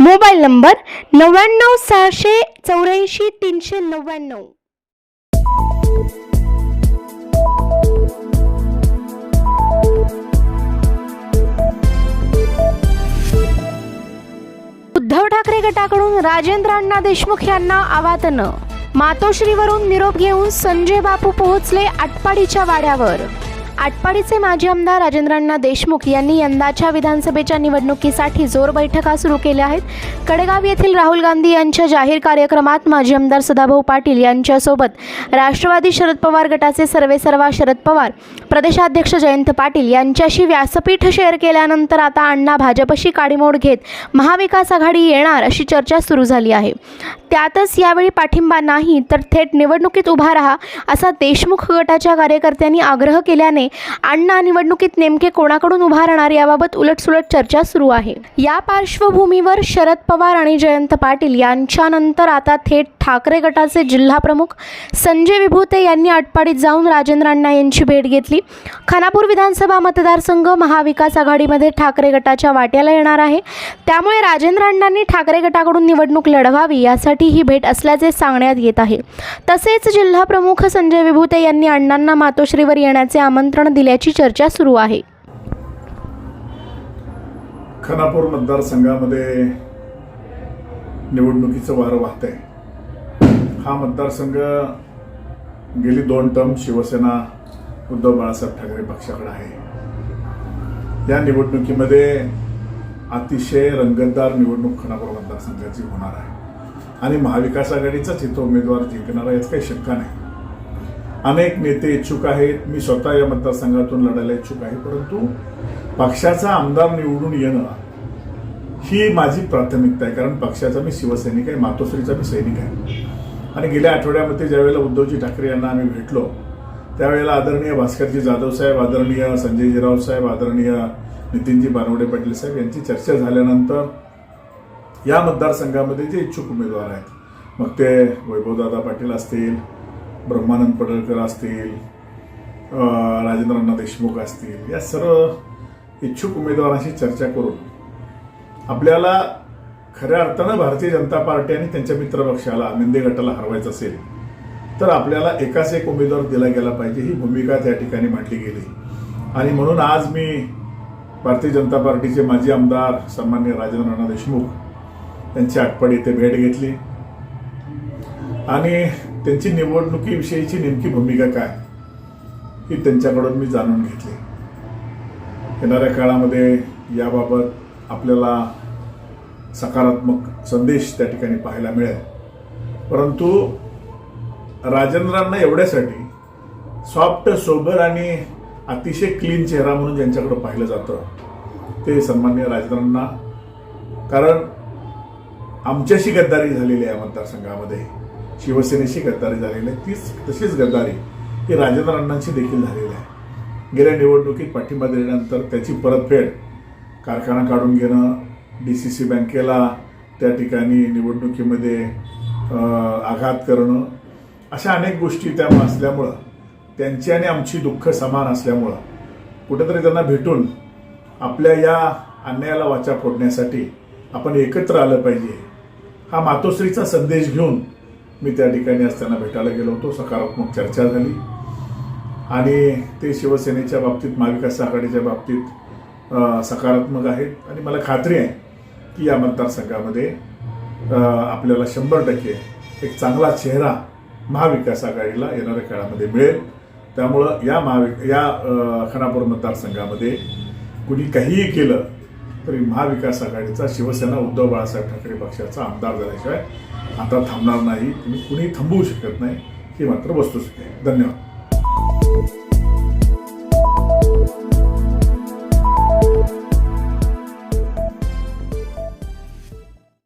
Mobile number नव्याण्णव सहाशे चौऱ्याऐंशी तीनशे नव्याण्णव. उद्धव ठाकरे गटाकडून राजेंद्र अण्णा देशमुख यांना आवाहन. मातोश्रीवरून निरोप घेऊन संजय बापू पोहोचले आटपाडीच्या वाड्यावर. आटपाडीचे माजी आमदार राजेंद्र अण्णा देशमुख यांनी यंदाच्या विधानसभेच्या निवडणुकीसाठी जोर बैठका सुरू केल्या आहेत. कडेगाव येथील राहुल गांधी यांच्या जाहीर कार्यक्रमात माजी आमदार सदाभाऊ पाटील यांच्यासोबत राष्ट्रवादी शरद पवार गटाचे सर्वेसर्वा शरद पवार प्रदेशाध्यक्ष जयंत पाटील यांच्याशी व्यासपीठ शेअर केल्यानंतर आता अण्णा भाजपशी काडीमोड घेत महाविकास आघाडी येणार अशी चर्चा सुरू झाली आहे. त्यातच यावेळी पाठिंबा नाही तर थेट निवडणुकीत उभा राहा असा देशमुख गटाच्या कार्यकर्त्यांनी आग्रह केल्याने अण्णा निवडणुकीत नेमके कोणाकडून उभा राहणार याबाबत उलटसुलट चर्चा सुरू आहे. या पार्श्वभूमीवर शरद पवार आणि जयंत पाटील यांच्यानंतर आता थेट ठाकरे गटाचे जिल्हाप्रमुख संजय विभूते यांनी आटपाडीत जाऊन राजेंद्र अण्णा यांची भेट घेतली. खानापूर विधानसभा मतदारसंघ महाविकास आघाडीमध्ये ठाकरे गटाच्या वाट्याला येणार आहे. त्यामुळे राजेंद्र अण्णांनी ठाकरे गटाकडून निवडणूक लढवावी यासाठी ही भेट असल्याचे सांगण्यात येत आहे. तसेच जिल्हाप्रमुख संजय विभूते यांनी अण्णांना मातोश्रीवर येण्याचे आमंत्रण दिल्याची चर्चा सुरू आहे. खानापूर मतदारसंघामध्ये निवडणुकीचं वारं वाहत आहे हा मतदारसंघ गेली दोन टर्म शिवसेना उद्धव बाळासाहेब ठाकरे पक्षाकडे आहे. या निवडणुकीमध्ये अतिशय रंगतदार निवडणूक खानापूर मतदारसंघाची होणार आहे. आणि महाविकास आघाडीचाच इथं उमेदवार जिंकणार आहे यात काही शंका नाही. अनेक नेते इच्छुक आहेत. मी स्वतः या मतदारसंघातून लढायला इच्छुक आहे. परंतु पक्षाचा आमदार निवडून येणं ही माझी प्राथमिकता आहे. कारण पक्षाचा मी शिवसैनिक आहे. मातोश्रीचा मी सैनिक आहे. आणि गेल्या आठवड्यामध्ये ज्यावेळेला उद्धवजी ठाकरे यांना आम्ही भेटलो त्यावेळेला आदरणीय भास्करजी जाधव साहेब आदरणीय संजयजीराव साहेब आदरणीय नितीनजी बानवडे पाटील साहेब यांची चर्चा झाल्यानंतर या मतदारसंघामध्ये जे इच्छुक उमेदवार आहेत. मग ते वैभवदादा पाटील असतील ब्रह्मानंद पडळकर असतील अं, राजेंद्रनाथ देशमुख असतील या सर्व इच्छुक उमेदवारांशी चर्चा करून आपल्याला खऱ्या अर्थानं भारतीय जनता पार्टी आणि त्यांच्या मित्रपक्षाला निंदे गटाला हरवायचं असेल तर आपल्याला एकाच एक उमेदवार दिला गेला पाहिजे ही भूमिका त्या ठिकाणी मांडली गेली. आणि म्हणून आज मी भारतीय जनता पार्टीचे माजी आमदार सन्मान्य राजेंद्र देशमुख त्यांची आटपाडी येथे भेट घेतली. आणि त्यांची निवडणुकीविषयीची नेमकी भूमिका काय ही त्यांच्याकडून मी जाणून घेतली. येणाऱ्या काळामध्ये याबाबत आपल्याला सकारात्मक संदेश त्या ठिकाणी पाहायला मिळेल. परंतु राजेंद्रांना एवढ्यासाठी सॉफ्ट सोबर आणि अतिशय क्लीन चेहरा म्हणून ज्यांच्याकडे पाहिलं जातं ते सन्मान्य राजेंद्रांना. कारण आमच्याशी गद्दारी झालेली आहे मतदारसंघामध्ये. शिवसेनेशी गद्दारी झालेली आहे. तीच तशीच गद्दारी ही राजेंद्र अण्णांशी देखील झालेली आहे. गेल्या निवडणुकीत पाठिंबा दिल्यानंतर त्याची परतफेड कारखाना काढून घेणं डी सी सी बँकेला त्या ठिकाणी निवडणुकीमध्ये आघात करणं अशा अनेक गोष्टी त्या असल्यामुळं त्यांची आणि आमची दुःख समान असल्यामुळं कुठेतरी त्यांना भेटून आपल्या या अन्यायाला वाचा फोडण्यासाठी आपण एकत्र आलं पाहिजे. हा मातोश्रीचा संदेश घेऊन मी त्या ठिकाणी असताना भेटायला गेलो होतो. सकारात्मक चर्चा झाली. आणि ते शिवसेनेच्या बाबतीत महाविकास आघाडीच्या बाबतीत सकारात्मक आहेत. आणि मला खात्री आहे की या मतदारसंघामध्ये आपल्याला शंभर टक्के एक चांगला चेहरा महाविकास आघाडीला येणाऱ्या काळामध्ये मिळेल. त्यामुळं या महावि या खानापूर मतदारसंघामध्ये कुणी काहीही केलं तरी महाविकास आघाडीचा शिवसेना उद्धव बाळासाहेब ठाकरे पक्षाचा आमदार झाल्याशिवाय आता थांबणार नाही. तुम्ही कुणी थांबवू शकत नाही. ही मात्र वस्तुस्थिती आहे. धन्यवाद.